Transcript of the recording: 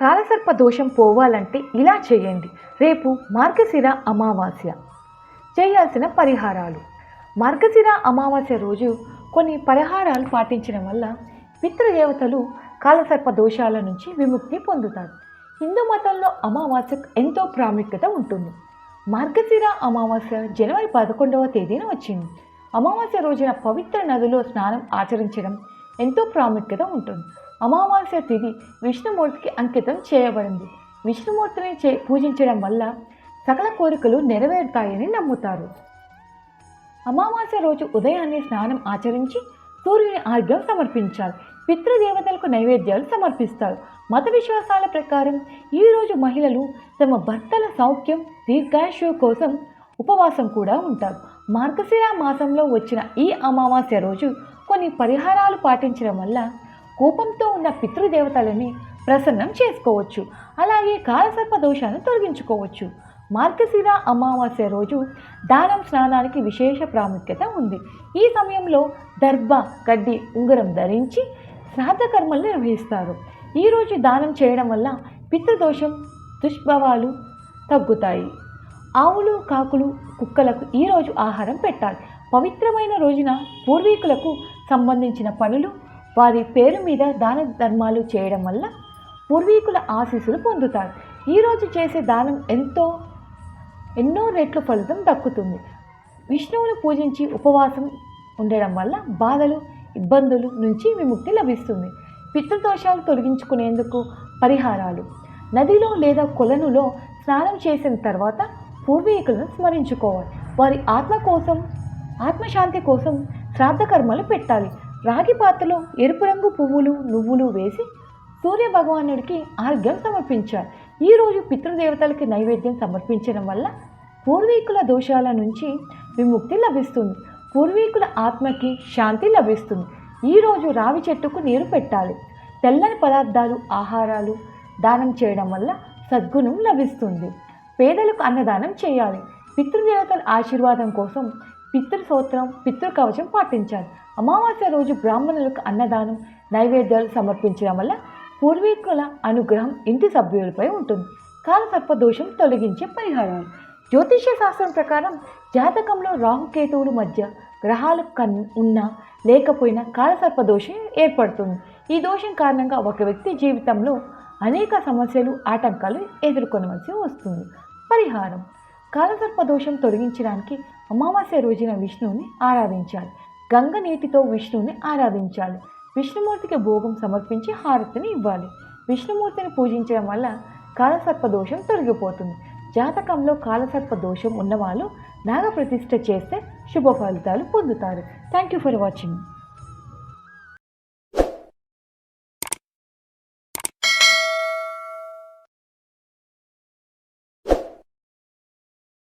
కాలసర్ప దోషం పోవాలంటే ఇలా చేయండి. రేపు మార్గశిర అమావాస్య. చేయాల్సిన పరిహారాలు. మార్గశిర అమావాస్య రోజు కొన్ని పరిహారాలు పాటించడం వల్ల పితృదేవతలు కాలసర్ప దోషాల నుంచి విముక్తి పొందుతారు. హిందూ మతంలో అమావాస్యకు ఎంతో ప్రాముఖ్యత ఉంటుంది. మార్గశిర అమావాస్య జనవరి పదకొండవ తేదీన వచ్చింది. అమావాస్య రోజున పవిత్ర నదిలో స్నానం ఆచరించడం ఎంతో ప్రాముఖ్యత ఉంటుంది. అమావాస్య తిథి విష్ణుమూర్తికి అంకితం చేయబడింది. విష్ణుమూర్తిని చే పూజించడం వల్ల సకల కోరికలు నెరవేరుతాయని నమ్ముతారు. అమావాస్య రోజు ఉదయాన్నే స్నానం ఆచరించి సూర్యుని ఆర్ఘ్యం సమర్పించాలి. పితృదేవతలకు నైవేద్యాలు సమర్పిస్తారు. మత విశ్వాసాల ప్రకారం ఈరోజు మహిళలు తమ భర్తల సౌఖ్యం దీర్ఘాయుషు కోసం ఉపవాసం కూడా ఉంటారు. మార్గశిర మాసంలో వచ్చిన ఈ అమావాస్య రోజు కొన్ని పరిహారాలు పాటించడం వల్ల కోపంతో ఉన్న పితృదేవతలని ప్రసన్నం చేసుకోవచ్చు. అలాగే కాలసర్ప దోషాన్ని తొలగించుకోవచ్చు. మార్గశిర అమావాస్య రోజు దానం స్నానానికి విశేష ప్రాముఖ్యత ఉంది. ఈ సమయంలో దర్భ గడ్డి ఉంగరం ధరించి శ్రాద్ధ కర్మలు నిర్వహిస్తారు. ఈరోజు దానం చేయడం వల్ల పితృదోషం దుష్భవాలు తగ్గుతాయి. ఆవులు కాకులు కుక్కలకు ఈరోజు ఆహారం పెట్టాలి. పవిత్రమైన రోజున పూర్వీకులకు సంబంధించిన పనులు వారి పేరు మీద దాన ధర్మాలు చేయడం వల్ల పూర్వీకుల ఆశీస్సులు పొందుతారు. ఈరోజు చేసే దానం ఎంతో ఎన్నో రెట్లు ఫలితం దక్కుతుంది. విష్ణువును పూజించి ఉపవాసం ఉండడం వల్ల బాధలు ఇబ్బందులు నుంచి విముక్తి లభిస్తుంది. పితృదోషాలు తొలగించుకునేందుకు పరిహారాలు. నదిలో లేదా కొలనులో స్నానం చేసిన తర్వాత పూర్వీకులను స్మరించుకోవాలి. వారి ఆత్మ కోసం ఆత్మశాంతి కోసం శ్రాద్ధ కర్మలు పెట్టాలి. రాగి పాత్రలో ఎరుపు రంగు పువ్వులు నువ్వులు వేసి సూర్య భగవానుడికి ఆర్ఘ్యం సమర్పించాలి ఈరోజు పితృదేవతలకి నైవేద్యం సమర్పించడం వల్ల పూర్వీకుల దోషాల నుంచి విముక్తి లభిస్తుంది. పూర్వీకుల ఆత్మకి శాంతి లభిస్తుంది. ఈరోజు రావి చెట్టుకు నీరు పెట్టాలి. తెల్లని పదార్థాలు ఆహారాలు దానం చేయడం వల్ల సద్గుణం లభిస్తుంది. పేదలకు అన్నదానం చేయాలి. పితృదేవతల ఆశీర్వాదం కోసం పితృసూత్రం పితృకవచం పాటించాలి. అమావాస్య రోజు బ్రాహ్మణులకు అన్నదానం నైవేద్యాలు సమర్పించడం వల్ల పూర్వీకుల అనుగ్రహం ఇంటి సభ్యులపై ఉంటుంది. కాలసర్ప దోషం తొలగించే పరిహారాలు. జ్యోతిష్య శాస్త్రం ప్రకారం జాతకంలో రాహుకేతువుల మధ్య గ్రహాలు కన్ ఉన్నా లేకపోయినా కాలసర్ప దోషం ఏర్పడుతుంది. ఈ దోషం కారణంగా ఒక వ్యక్తి జీవితంలో అనేక సమస్యలు ఆటంకాలు ఎదుర్కొనవలసి వస్తుంది. పరిహారం. కాలసర్ప దోషం తొలగించడానికి అమావాస్య రోజున విష్ణువుని ఆరాధించాలి. గంగ నీటితో విష్ణువుని ఆరాధించాలి. విష్ణుమూర్తికి భోగం సమర్పించి హారతిని ఇవ్వాలి. విష్ణుమూర్తిని పూజించడం వల్ల కాలసర్ప దోషం తొలగిపోతుంది. జాతకంలో కాలసర్ప దోషం ఉన్నవాళ్ళు నాగప్రతిష్ఠ చేస్తే శుభ ఫలితాలు పొందుతారు. Thank you for watching